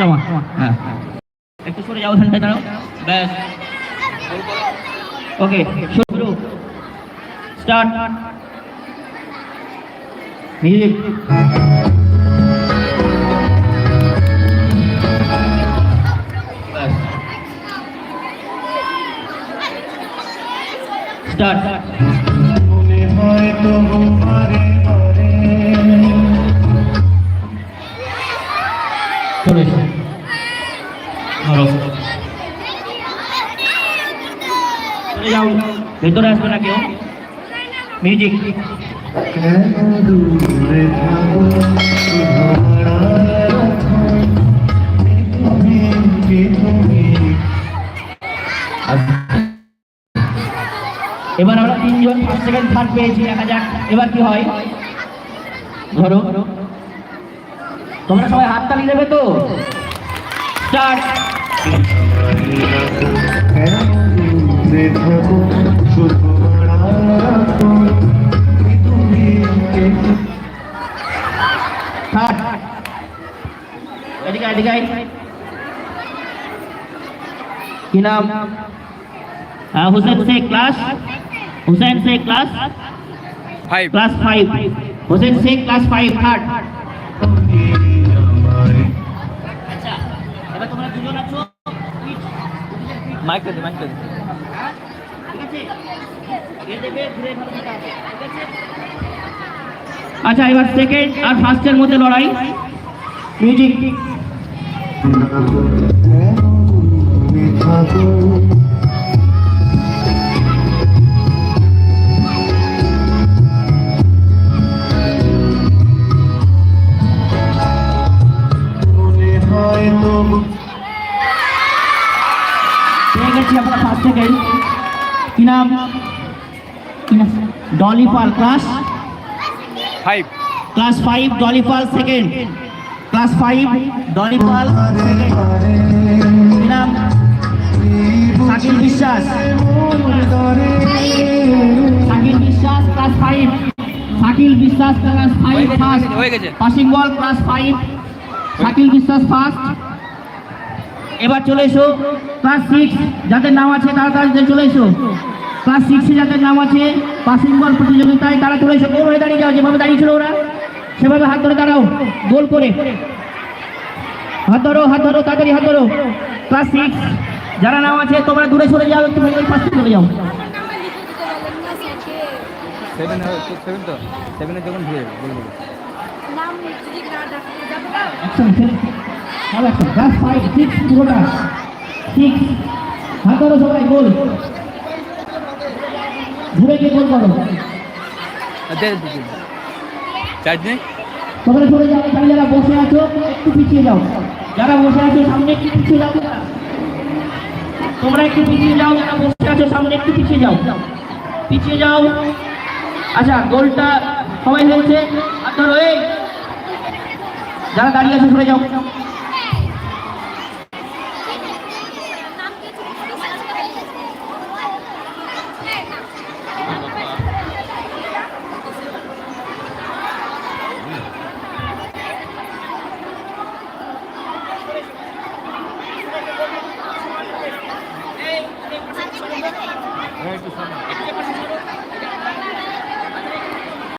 জমা হ্যাঁ। একটু সরে যাও ওখানটায় দাঁড়াও। ব্যাস। ওকে শুরু। স্টার্ট। মিউজিক। স্টার্ট। মনে ধরো চলে ভেতরে আসবে না কেউ। মিউজিক এবার আমরা তিনজন ফার্স্ট সেকেন্ড থার্ড পেয়েছি, দেখা যাক। এবার কি হয়? ধরো। তোমরা সবাই হাত তালি দেবে তো? স্টার্ট কেন দূরে থাকো শুধু হারায় রাখো তুমি কে তুমি থার্ড এদিকে আয়, এদিকে আয়। কি নাম আহ, Hossain Sheikh class Hossain Sheikh class five class five Hossain Sheikh class five third আমারে আচ্ছা এবার তোমরা দুজন আছো? দে দে আচ্ছা এবার সেকেন্ড আর ফার্স্টের মধ্যে লড়াই। মিউজিক সেকেন্ড কি নাম? Dolly Pal class? Five. Class five Dolly Pal second. Class five Dolly Pal নাম? Shakil Biswas. Shakil Biswas class five. Shakil Biswas class five first. Passing ball class five. Shakil Biswas first. এবার চলে এসো। Class six যাদের নাম আছে তারা তাড়াতাড়ি চলে এসো। ক্লাস সিক্সে যাদের নাম আছে পাসিং বল প্রতিযোগিতায় তারা চলে এসো। গোল হয়ে দাঁড়িয়ে যাও যেভাবে দাঁড়িয়ে ছিল ওরা সেভাবে হাত ধরে দাঁড়াও। গোল করে। হাত ধরো হাত ধরো তাড়াতাড়ি হাত ধরো। ক্লাস সিক্স যারা নাম আছে তোমরা দূরে সরে যাও একটু ওই পাশে চলে যাও। সেভেন সেভেন তো? সেভেনে যখন যাবে বলব নাম সবাই গোল। ঘুরে গিয়ে গোল করো। তোমরা সরে যাও এখানে যারা বসে আছো একটু পিছিয়ে যাও। যারা বসে আছো সামনে একটু পিছিয়ে যাও। তোমরা একটু পিছিয়ে যাও যারা বসে আছো সামনে একটু পিছিয়ে যাও। পিছিয়ে যাও। আচ্ছা গোলটা সবাই হয়েছে। আর ধরো যারা দাঁড়িয়ে আছে সরে যাও। Obrigado.